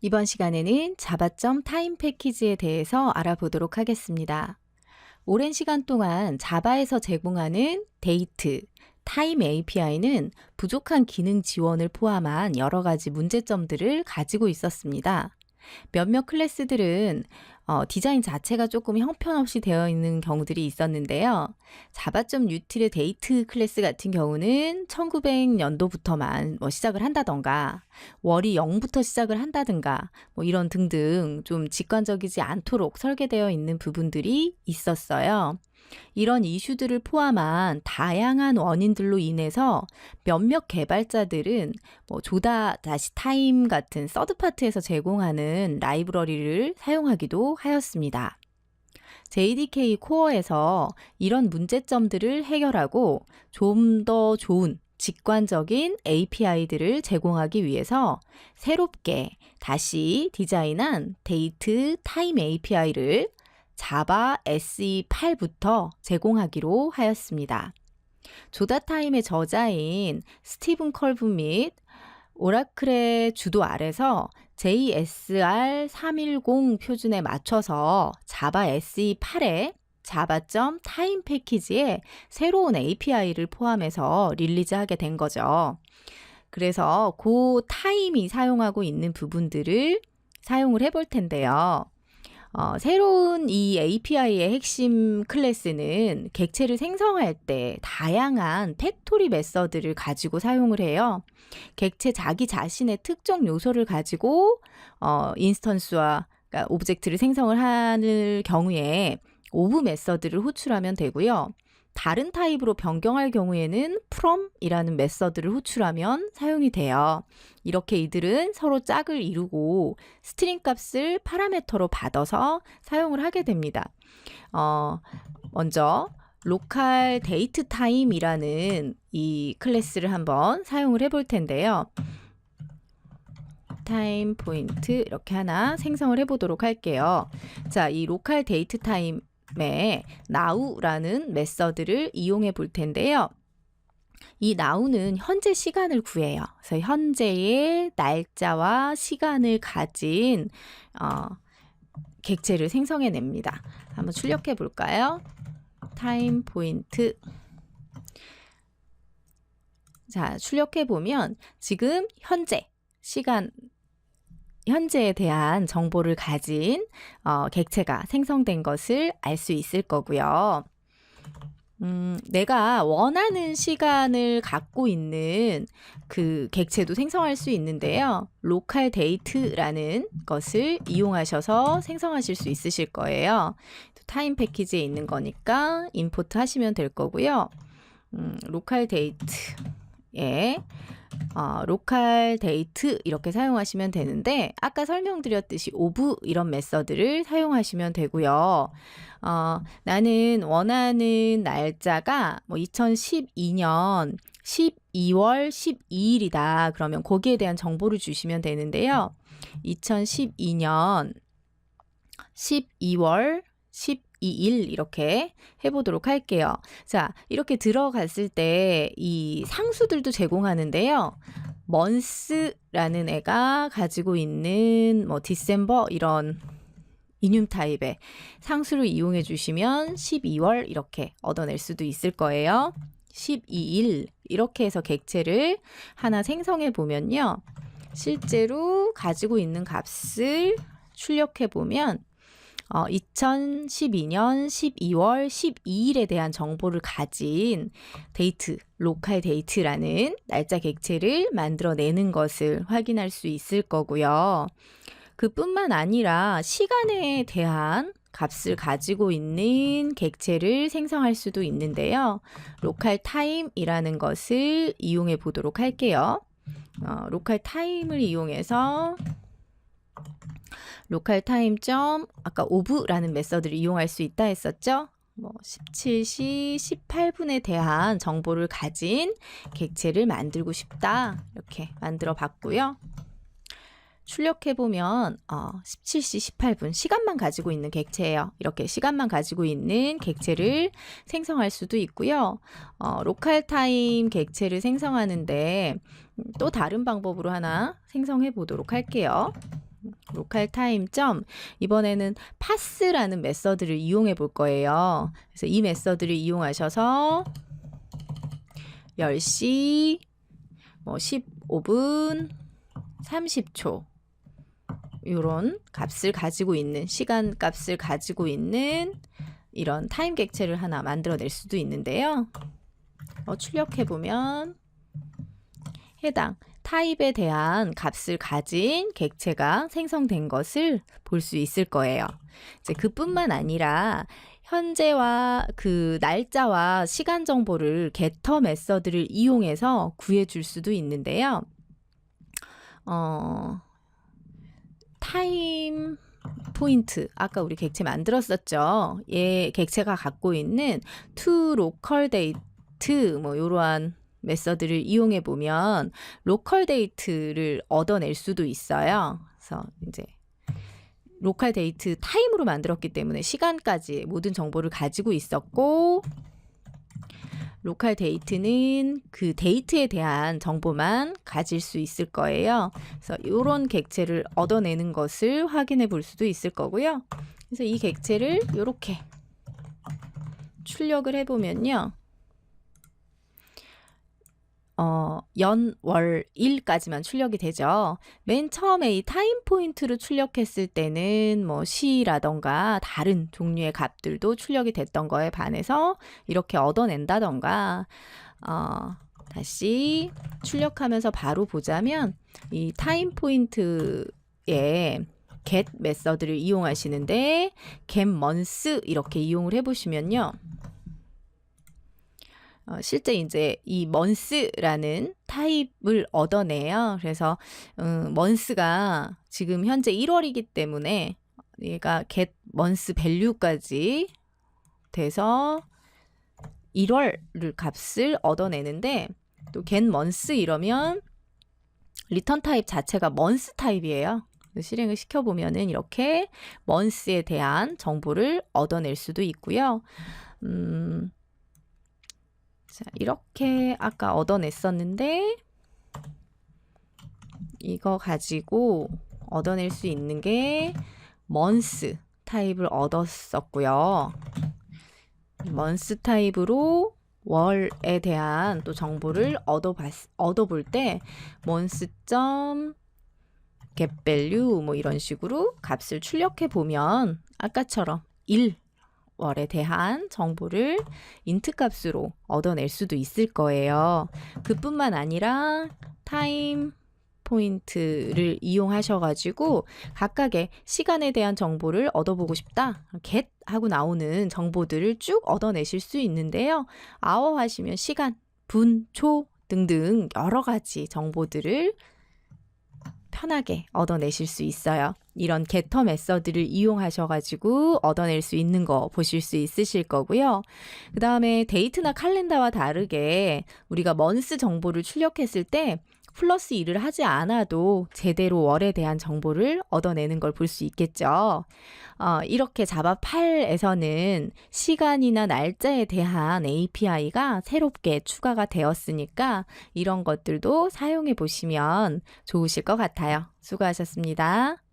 이번 시간에는 자바점 타임 패키지에 대해서 알아보도록 하겠습니다. 오랜 시간 동안 자바에서 제공하는 데이트, 타임 API는 부족한 기능 지원을 포함한 여러 가지 문제점들을 가지고 있었습니다. 몇몇 클래스들은 어, 디자인 자체가 조금 형편없이 되어 있는 경우들이 있었는데요. 자바점 유틸의 데이트 클래스 같은 경우는 1900년도부터만 뭐 시작을 한다던가 월이 0부터 시작을 한다든가 뭐 이런 등등 좀 직관적이지 않도록 설계되어 있는 부분들이 있었어요. 이런 이슈들을 포함한 다양한 원인들로 인해서 몇몇 개발자들은 뭐 조다 다시 타임 같은 서드파트에서 제공하는 라이브러리를 사용하기도 하였습니다. JDK 코어에서 이런 문제점들을 해결하고 좀 더 좋은 직관적인 API들을 제공하기 위해서 새롭게 다시 디자인한 데이트 타임 API를 자바 SE8부터 제공하기로 하였습니다. 조다타임의 저자인 스티븐 컬브 및 오라클의 주도 아래서 JSR 310 표준에 맞춰서 자바 SE8에 자바점 타임 패키지에 새로운 API를 포함해서 릴리즈하게 된 거죠. 그래서 그 타임이 사용하고 있는 부분들을 사용을 해볼 텐데요. 어, 새로운 이 API의 핵심 클래스는 객체를 생성할 때 다양한 팩토리 메서드를 가지고 사용을 해요. 객체 자기 자신의 특정 요소를 가지고 어, 인스턴스와 그러니까 오브젝트를 생성을 하는 경우에 오브 메서드를 호출하면 되고요. 다른 타입으로 변경할 경우에는 from이라는 메서드를 호출하면 사용이 돼요. 이렇게 이들은 서로 짝을 이루고 스트링 값을 파라메터로 받아서 사용을 하게 됩니다. 어, 먼저 로컬 데이트 타임이라는 이 클래스를 한번 사용을 해볼 텐데요. 타임 포인트 이렇게 하나 생성을 해보도록 할게요. 자, 이 로컬 데이트 타임 에 now라는 메서드를 이용해 볼 텐데요. 이 now는 현재 시간을 구해요. 그래서 현재의 날짜와 시간을 가진 어, 객체를 생성해 냅니다. 한번 출력해 볼까요? 타임 포인트 자, 출력해 보면 지금 현재 시간 현재에 대한 정보를 가진 어, 객체가 생성된 것을 알 수 있을 거고요. 음, 내가 원하는 시간을 갖고 있는 그 객체도 생성할 수 있는데요. 로컬 데이트라는 것을 이용하셔서 생성하실 수 있으실 거예요. 타임 패키지에 있는 거니까 임포트 하시면 될 거고요. 음, 로컬 데이트에 어, 로컬 데이트 이렇게 사용하시면 되는데 아까 설명드렸듯이 오브 이런 메서드를 사용하시면 되고요. 어, 나는 원하는 날짜가 뭐 2012년 12월 12일이다. 그러면 거기에 대한 정보를 주시면 되는데요. 2012년 12월 10 2일 이렇게 해보도록 할게요. 자, 이렇게 들어갔을 때 이 상수들도 제공하는데요. 먼스라는 애가 가지고 있는 뭐 디셈버 이런 이뇰 타입의 상수를 이용해 주시면 12월 이렇게 얻어낼 수도 있을 거예요. 12일 이렇게 해서 객체를 하나 생성해 보면요. 실제로 가지고 있는 값을 출력해 보면 어, 2012년 12월 12일에 대한 정보를 가진 데이트, 로컬 데이트라는 날짜 객체를 만들어내는 것을 확인할 수 있을 거고요. 그뿐만 아니라 시간에 대한 값을 가지고 있는 객체를 생성할 수도 있는데요. 로컬 타임이라는 것을 이용해 보도록 할게요. 어, 로컬 타임을 이용해서 로컬 타임 점 아까 오브라는 메서드를 이용할 수 있다 했었죠. 뭐 17시 18분에 대한 정보를 가진 객체를 만들고 싶다. 이렇게 만들어 봤고요. 출력해 보면 어, 17시 18분 시간만 가지고 있는 객체예요. 이렇게 시간만 가지고 있는 객체를 생성할 수도 있고요. 어, 로컬 타임 객체를 생성하는데 또 다른 방법으로 하나 생성해 보도록 할게요. 로컬 타임 점 이번에는 파스라는 메서드를 이용해 볼 거예요. 그래서 이 메서드를 이용하셔서 10시 뭐 15분 30초 요런 값을 가지고 있는 시간 값을 가지고 있는 이런 타임 객체를 하나 만들어낼 수도 있는데요. 어, 출력해 보면 해당 타입에 대한 값을 가진 객체가 생성된 것을 볼 수 있을 거예요. 이제 그뿐만 아니라 현재와 그 날짜와 시간 정보를 getter 메서드를 이용해서 구해 줄 수도 있는데요. 어, 타임 포인트 아까 우리 객체 만들었었죠. 얘 객체가 갖고 있는 to local date 뭐 이러한 메서드를 이용해 보면 로컬 데이트를 얻어낼 수도 있어요. 그래서 이제 로컬 데이트 타임으로 만들었기 때문에 시간까지 모든 정보를 가지고 있었고 로컬 데이트는 그 데이트에 대한 정보만 가질 수 있을 거예요. 그래서 이런 객체를 얻어내는 것을 확인해 볼 수도 있을 거고요. 그래서 이 객체를 이렇게 출력을 해보면요. 어, 연, 월, 일까지만 출력이 되죠. 맨 처음에 이 타임 포인트를 출력했을 때는 뭐 시라던가 다른 종류의 값들도 출력이 됐던 거에 반해서 이렇게 얻어낸다던가, 어, 다시 출력하면서 바로 보자면 이 타임 포인트에 get 메서드를 이용하시는데 get months 이렇게 이용을 해보시면요. 어, 실제 이제 이 month라는 타입을 얻어내요. 그래서 음, month가 지금 현재 1월이기 때문에 얘가 get month value까지 돼서 1월을 값을 얻어내는데 또 get month 이러면 리턴 타입 자체가 month 타입이에요. 실행을 시켜보면은 이렇게 month에 대한 정보를 얻어낼 수도 있고요. 음, 자, 이렇게 아까 얻어냈었는데 이거 가지고 얻어낼 수 있는 게 months 타입을 얻었었고요. months 타입으로 월에 대한 또 정보를 얻어봤, 얻어볼 때 months 점 get value 뭐 이런 식으로 값을 출력해 보면 아까처럼 1 월에 대한 정보를 인트 값으로 얻어낼 수도 있을 거예요. 그뿐만 아니라 타임 포인트를 이용하셔가지고 각각의 시간에 대한 정보를 얻어보고 싶다. get 하고 나오는 정보들을 쭉 얻어내실 수 있는데요. hour 하시면 시간, 분, 초 등등 여러 가지 정보들을 편하게 얻어내실 수 있어요. 이런 getter 메서드를 이용하셔가지고 얻어낼 수 있는 거 보실 수 있으실 거고요. 그 다음에 데이트나 칼렌다와 다르게 우리가 먼스 정보를 출력했을 때 플러스 1을 하지 않아도 제대로 월에 대한 정보를 얻어내는 걸 볼 수 있겠죠. 어, 이렇게 자바 8에서는 시간이나 날짜에 대한 API가 새롭게 추가가 되었으니까 이런 것들도 사용해 보시면 좋으실 것 같아요. 수고하셨습니다.